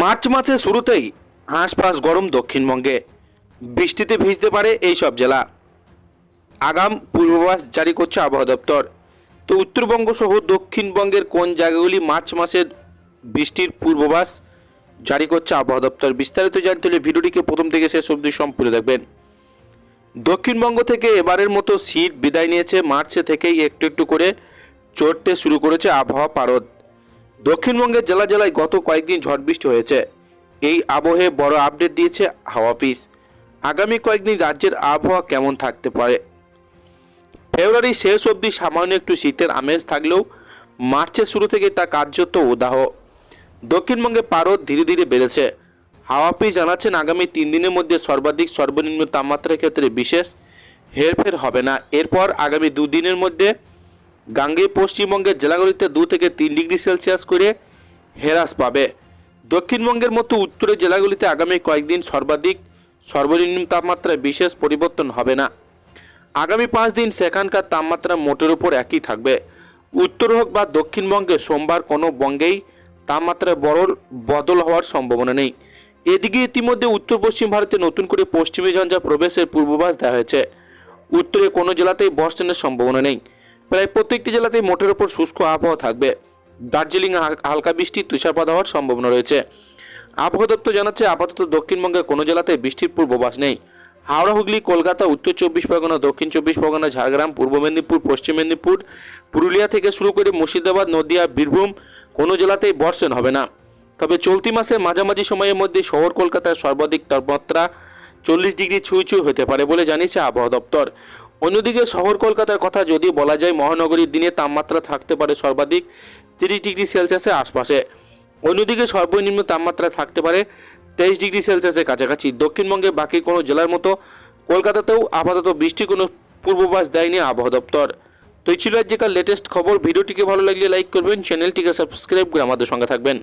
March মাসের শুরুতেই হাঁসফাঁস গরম দক্ষিণবঙ্গে। বৃষ্টিতে ভিজতে পারে এই সব জেলা। আগাম পূর্বাভাস জারি করছে আবহাওয়া দপ্তর। তো উত্তরবঙ্গ সহ দক্ষিণবঙ্গের কোন জায়গাগুলি মার্চ মাসের বৃষ্টির পূর্বাভাস জারি করছে আবহাওয়া দপ্তর? বিস্তারিত জানতে হলে ভিডিওটিকে প্রথম থেকে শেষ অবধি সম্পূর্ণ দেখবেন। দক্ষিণবঙ্গ থেকে এবারের মতো শীত বিদায় নিয়েছে। মার্চে থেকেই একটু একটু করে চড়তে শুরু করেছে আবহাওয়া পারদ। দক্ষিণবঙ্গের জেলা জেলায় গত কয়েকদিন ঝড় বৃষ্টি হয়েছে। এই আবহে বড় আপডেট দিয়েছে হাওয়া অফিস। আগামী কয়েকদিন রাজ্যের আবহাওয়া কেমন থাকতে পারে? ফেব্রুয়ারি শেষ অবধি সামান্য একটু শীতের আমেজ থাকলেও মার্চের শুরু থেকে তা কার্যত উদাহ। দক্ষিণবঙ্গে পারদ ধীরে ধীরে বেড়েছে। হাওয়া অফিস জানাচ্ছেন আগামী তিন দিনের মধ্যে সর্বাধিক সর্বনিম্ন তাপমাত্রার ক্ষেত্রে বিশেষ হেরফের হবে না। এরপর আগামী দুদিনের মধ্যে গাঙ্গে পশ্চিমবঙ্গের জেলাগুলিতে দু থেকে তিন ডিগ্রি সেলসিয়াস করে হ্রাস পাবে। দক্ষিণবঙ্গের মতো উত্তরের জেলাগুলিতে আগামী কয়েকদিন সর্বাধিক সর্বনিম্ন তাপমাত্রায় বিশেষ পরিবর্তন হবে না। আগামী পাঁচ দিন সেখানকার তাপমাত্রা মোটের উপর একই থাকবে। উত্তর হোক বা দক্ষিণবঙ্গে সোমবার কোনো বঙ্গেই তাপমাত্রায় বড় বদল হওয়ার সম্ভাবনা নেই। এদিকে ইতিমধ্যে উত্তর পশ্চিম ভারতে নতুন করে পশ্চিমী ঝঞ্ঝা প্রবেশের পূর্বাভাস দেওয়া হয়েছে। উত্তরে কোনো জেলাতেই বর্ষণের সম্ভাবনা নেই। প্রায় প্রত্যেকটি জেলাতেই মোটের ওপর শুষ্ক আবহাওয়া থাকবে। দার্জিলিং হালকা বৃষ্টি, তুষারপাত হওয়ার সম্ভাবনা রয়েছে। আবহাওয়া দপ্তর জানাচ্ছে, আপাতত দক্ষিণবঙ্গের কোনো জেলাতে বৃষ্টির পূর্বাভাস নেই। হাওড়া, হুগলি, কলকাতা, উত্তর চব্বিশ পরগনা, দক্ষিণ চব্বিশ পরগনা, ঝাড়গ্রাম, পূর্ব মেদিনীপুর, পশ্চিম মেদিনীপুর, পুরুলিয়া থেকে শুরু করে মুর্শিদাবাদ, নদিয়া, বীরভূম কোনো জেলাতেই বর্ষণ হবে না। তবে চলতি মাসের মাঝামাঝি সময়ের মধ্যে শহর কলকাতার সর্বাধিক তাপমাত্রা চল্লিশ ডিগ্রি ছুঁই ছুঁই হতে পারে বলে জানিয়েছে আবহাওয়া দপ্তর। অন্যদিকে শহর কলকাতার কথা যদি বলা যায়, মহানগরীর দিনে তাপমাত্রা থাকতে পারে সর্বাধিক তিরিশ ডিগ্রি সেলসিয়াসের আশপাশে। অন্যদিকে সর্বনিম্ন তাপমাত্রা থাকতে পারে তেইশ ডিগ্রি সেলসিয়াসের কাছাকাছি। দক্ষিণবঙ্গে বাকি কোনো জেলার মতো কলকাতাতেও আপাতত বৃষ্টি কোনো পূর্বাভাস দেয়নি আবহাওয়া দপ্তর। তো এই ছিল আজকের লেটেস্ট খবর। ভিডিওটিকে ভালো লাগলে লাইক করবেন চ্যানেলটিকে সাবস্ক্রাইব করে আমাদের সঙ্গে থাকবেন।